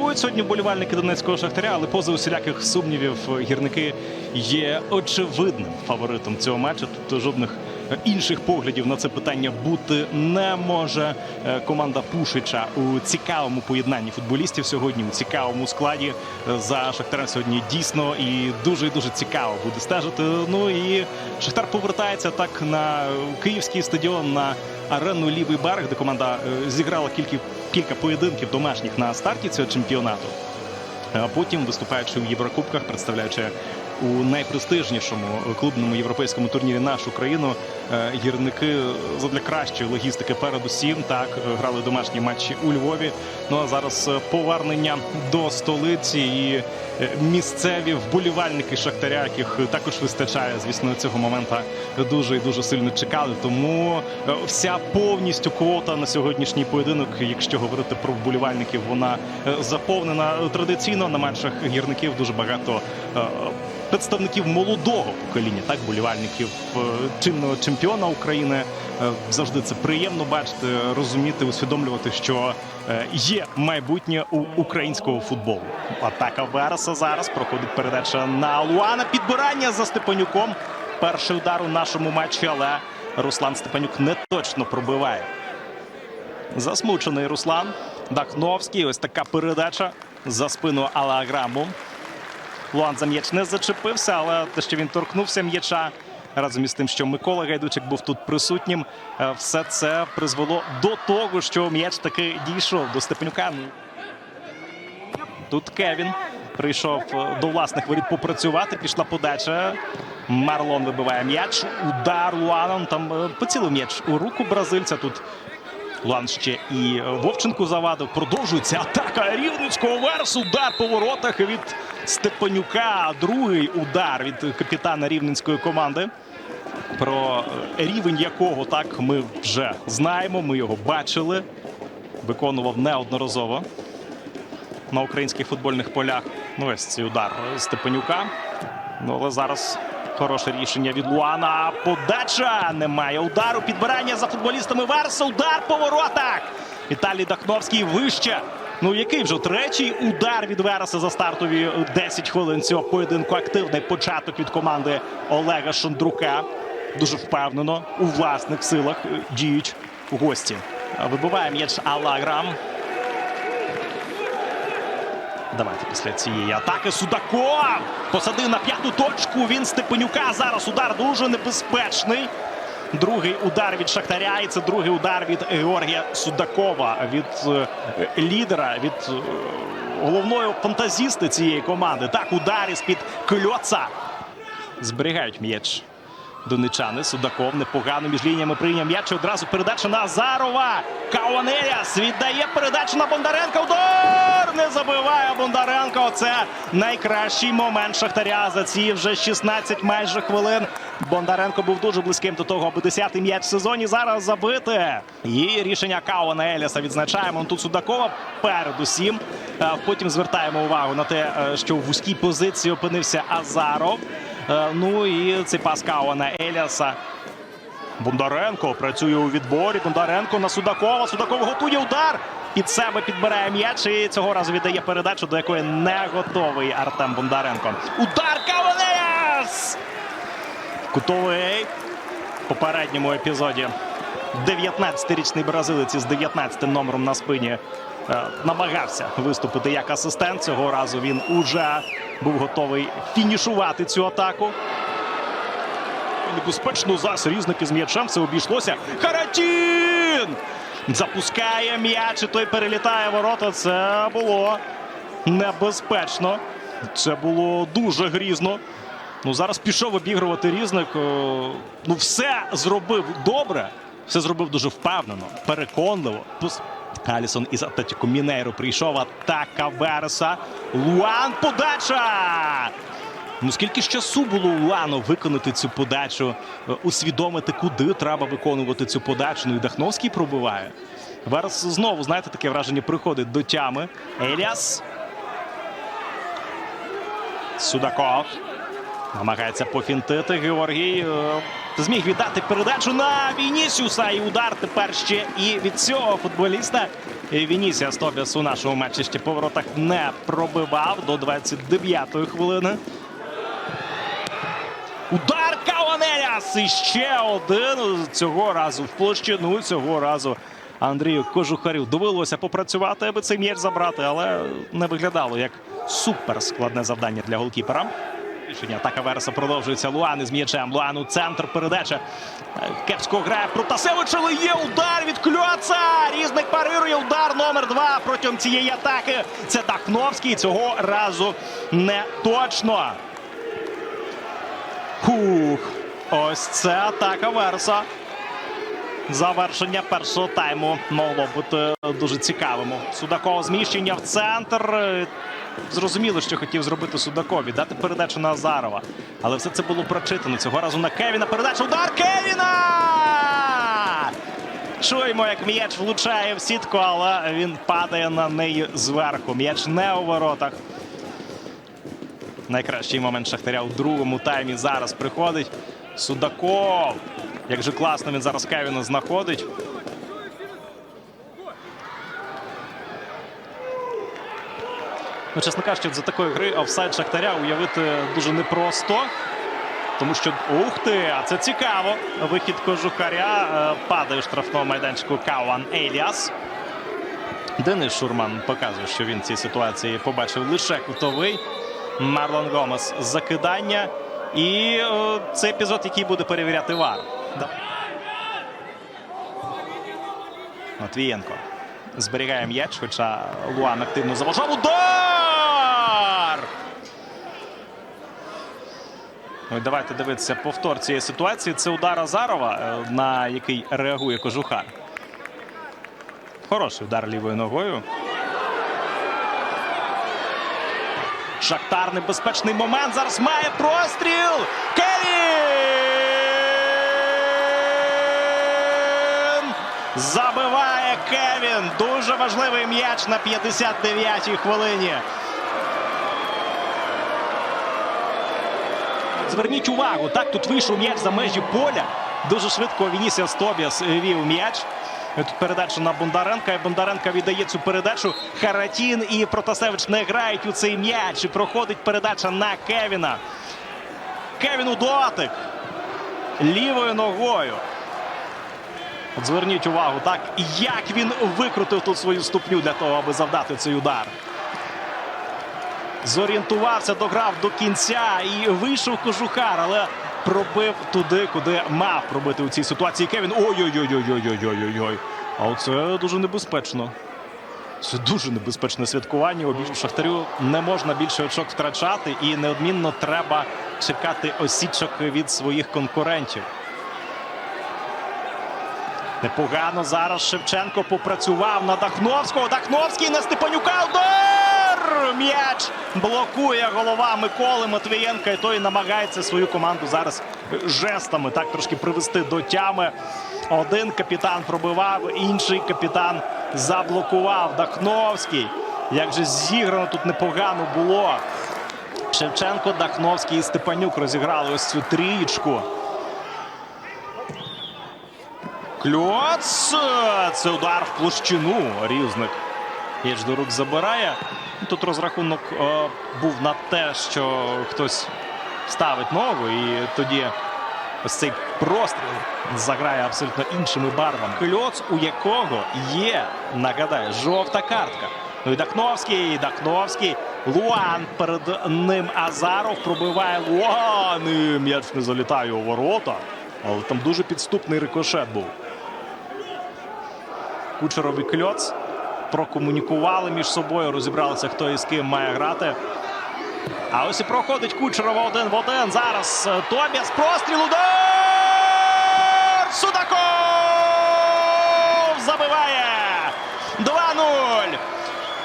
підтримують сьогодні болівальники Донецького Шахтаря, але поза усіляких сумнівів гірники є очевидним фаворитом цього матчу. Тобто жодних інших поглядів на це питання бути не може. Е, Команда Пушича у цікавому поєднанні футболістів сьогодні, у цікавому складі е, за Шахтарем сьогодні дійсно і дуже дуже цікаво буде стежити. Ну і Шахтар повертається так на київський стадіон на арену Лівий берег, де команда е, зіграла кілька, кілька поєдинків домашніх на старті цього чемпіонату. Потім, виступаючи в Єврокубках, представляючи у найпрестижнішому клубному європейському турнірі нашу країну, е, гірники задля кращої логістики передусім так грали домашні матчі у Львові. Ну а зараз повернення до столиці і е, місцеві вболівальники Шахтаря, яких також вистачає, звісно, цього моменту дуже і дуже сильно чекали. Тому е, вся повністю квота на сьогоднішній поєдинок, якщо говорити про вболівальників, вона заповнена традиційно на матчах гірників. Дуже багато представників молодого покоління, так вболівальників е, чинного чемпіона України. Е, Завжди це приємно бачити, розуміти, усвідомлювати, що е, є майбутнє у українського футболу. Атака Вереса зараз проходить передача на Луана. Підбирання за Степанюком. Перший удар у нашому матчі, але Руслан Степанюк не точно пробиває. Засмучений Руслан Дахновський. Ось така передача за спину Алаграму. Луан за м'яч не зачепився, але те, що він торкнувся м'яча разом із тим, що Микола Гайдучик був тут присутнім, е, все це призвело до того, що м'яч таки дійшов до Степанюка. Тут Кевін прийшов е, до власних воріт попрацювати. Пішла подача. Марлон вибиває м'яч. Удар Луаном. Там е, поцілив м'яч у руку бразильця. Тут Луан ще і Вовченку завадив. Продовжується атака Рівницького верс. Удар по воротах від Степанюка. Другий удар від капітана рівненської команди. Про рівень якого так ми вже знаємо. Ми його бачили. Виконував неодноразово на українських футбольних полях. Ну, ось цей удар Степанюка. Ну, але зараз хороше рішення від Луана. Подача немає удару. Підбирання за футболістами Верса. Удар по воротах. Віталій Дахновський вище. Ну, який вже третій удар від Вереса за стартові 10 хвилин цього поєдинку. Активний початок від команди Олега Шандрука. Дуже впевнено у власних силах е, діють гості. Вибиває м'яч Алаграм. Давайте після цієї атаки Судаков посадив на п'яту точку. Він Степанюка. Зараз удар дуже небезпечний. Другий удар від Шахтаря. І це другий удар від Георгія Судакова, від е, лідера, від е, головної фантазісти цієї команди. Так, удар із-під кльоца. Зберігають м'яч. Донечани Судаков непогано між лініями прийняв м'яч. Одразу передача на Азарова. Кауанеліас віддає передачу на Бондаренка. Удар! Не забиває Бондаренко. Це найкращий момент Шахтаря за ці вже 16 майже хвилин. Бондаренко був дуже близьким до того, аби 10-й м'яч в сезоні зараз забити. І рішення Кауана Еліаса відзначаємо. Тут Судакова передусім. Е, Потім звертаємо увагу на те, е, що в вузькій позиції опинився Азаров. Е, Ну і цей пас Кауана Еліаса. Бондаренко працює у відборі. Бондаренко на Судакова. Судаков готує удар. Під себе підбирає м'яч і цього разу віддає передачу, до якої не готовий Артем Бондаренко. Удар Каванес! Кутовий в попередньому епізоді. 19-річний бразилець із 19 номером на спині е, намагався виступити як асистент. Цього разу він уже був готовий фінішувати цю атаку. Небезпечно зараз різники з м'ячем. Це обійшлося. Харатін! Запускає м'яч, і той перелітає ворота. Це було небезпечно. Це було дуже грізно. Ну, зараз пішов обігрувати різник. Е, Ну, все зробив добре, все зробив дуже впевнено, переконливо. Алісон із Атлетіко Мінейро прийшов. Атака Вереса. Луан подача! Ну скільки ж часу було у виконати цю подачу, е, усвідомити, куди треба виконувати цю подачу. Ну і Дахновський пробиває. Верес знову, знаєте, таке враження приходить до тями. Еліас. Судаков. Намагається пофінтити Георгій. Зміг віддати передачу на Вінісіуса. І удар тепер ще і від цього футболіста. Вінісіас Тобіас у нашому матчі ще по не пробивав до 29-ї хвилини. Удар Каонеляс! І ще один цього разу в площину. Цього разу Андрію Кожухарю довелося попрацювати, аби цей м'яч забрати, але не виглядало як супер складне завдання для голкіпера. Рішення атака Вереса продовжується. Луан із м'ячем. Луан у центр передача. Кепсько грає Протасевич, але є удар від Кльоца. Різник парирує удар номер два протягом цієї атаки. Це Дахновський. Цього разу не точно. Хух. Ось це атака Верса. Завершення першого тайму могло бути дуже цікавим. Судаков зміщення в центр. Зрозуміло, що хотів зробити Судакові, дати передачу на Азарова. Але все це було прочитано. Цього разу на Кевіна. Передача. Удар Кевіна! Чуємо, як м'яч влучає в сітку, але він падає на неї зверху. М'яч не у воротах. Найкращий момент Шахтаря у другому таймі зараз приходить. Судаков. Як же класно він зараз Кевіна знаходить. Ну, чесно кажучи, за такої гри офсайд Шахтаря уявити дуже непросто. Тому що ух ти, а це цікаво. Вихід кожухаря е, падає у штрафному майданчику Кауан Еліас. Денис Шурман показує, що він в цій ситуації побачив лише кутовий. Марлон Гомес закидання. І е, це епізод, який буде перевіряти ВАР. Матвієнко зберігає м'яч, хоча Луан активно заважав. Удар! Ой, давайте дивитися повтор цієї ситуації. Це удар Азарова, е, на який реагує Кожухар. Хороший удар лівою ногою. Шахтар небезпечний момент. Зараз має простріл. Кевін! Забиває Кевін. Дуже важливий м'яч на 59-й хвилині. Зверніть увагу, так тут вийшов м'яч за межі поля. Дуже швидко Вінісіас Тобіас вів м'яч. Тут передача на Бондаренка. І Бондаренка віддає цю передачу. Харатін і Протасевич не грають у цей м'яч. І проходить передача на Кевіна. Кевін у дотик. Лівою ногою. От зверніть увагу, так, як він викрутив тут свою ступню для того, аби завдати цей удар. Зорієнтувався, дограв до кінця і вийшов кожухар, але пробив туди, куди мав пробити у цій ситуації. Кевін. Ой-ой-ой-ой-ой-ой-ой-ой. А оце дуже небезпечно. Це дуже небезпечне святкування. Обіж Шахтарю не можна більше очок втрачати, і неодмінно треба чекати осічок від своїх конкурентів. Непогано зараз Шевченко попрацював на Дахновського. Дахновський на Степанюка. Удар! М'яч блокує голова Миколи Матвієнка. І той намагається свою команду зараз жестами так трошки привести до тями. Один капітан пробивав, інший капітан заблокував. Дахновський. Як же зіграно тут непогано було. Шевченко, Дахновський і Степанюк розіграли ось цю трієчку. Кльоц! Це удар в площину. Різник рук забирає. Тут розрахунок е, був на те, що хтось ставить ногу, і тоді ось цей простріл заграє абсолютно іншими барвами. Кльоц, у якого є, нагадаю, жовта картка. Ну і Дахновський, і Дахновський. Луан перед ним Азаров пробиває Луан. І М'яч не залітає у ворота. Але там дуже підступний рикошет був. Кучеров і Кльоц прокомунікували між собою, розібралися, хто із ким має грати. А ось і проходить Кучерова один в один. Зараз е, Тобіас простріл удар! Судаков забиває 2-0.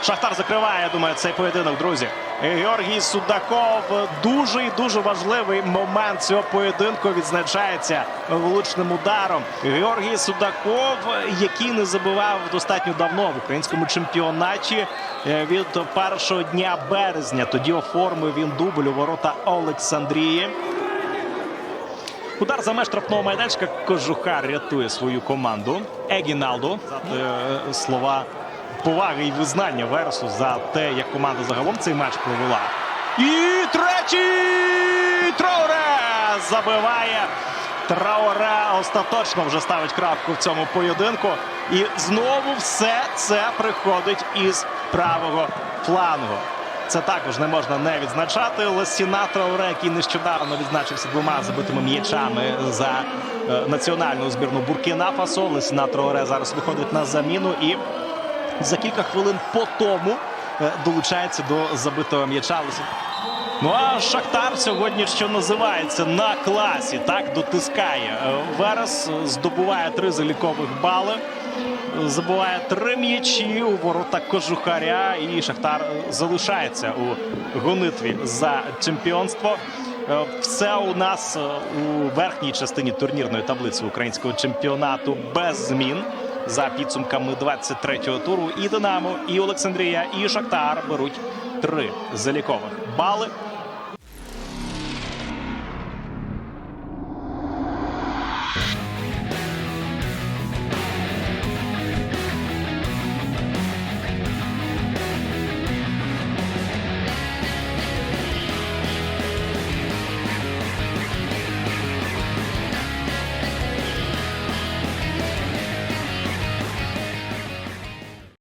Шахтар закриває, я думаю, цей поєдинок, друзі. Георгій Судаков. Дуже і дуже важливий момент цього поєдинку відзначається влучним ударом. Георгій Судаков, який не забивав достатньо давно в українському чемпіонаті е, від першого дня березня. Тоді оформив він дубль у ворота Олександрії. Удар за меж штрафного майданчика. Кожухар рятує свою команду. Егіналдо. Е, Слова поваги і визнання Вересу за те, як команда загалом цей матч провела. І третій Трауре забиває. Трауре остаточно вже ставить крапку в цьому поєдинку. І знову все це приходить із правого флангу. Це також не можна не відзначати. Лесіна Трауре, який нещодавно відзначився двома забитими м'ячами за е, національну збірну Буркіна Фасо. Лесіна Трауре зараз виходить на заміну і за кілька хвилин по тому е, долучається до забитого м'яча. Ну а Шахтар сьогодні, що називається, на класі. Так дотискає. Е, Верес здобуває три залікових бали. Забуває три м'ячі у ворота Кожухаря. І Шахтар е, залишається у гонитві за чемпіонство. Е, Все у нас е, у верхній частині турнірної таблиці українського чемпіонату без змін. За підсумками 23-го туру і Динамо, і Олександрія, і Шахтар беруть три залікових бали.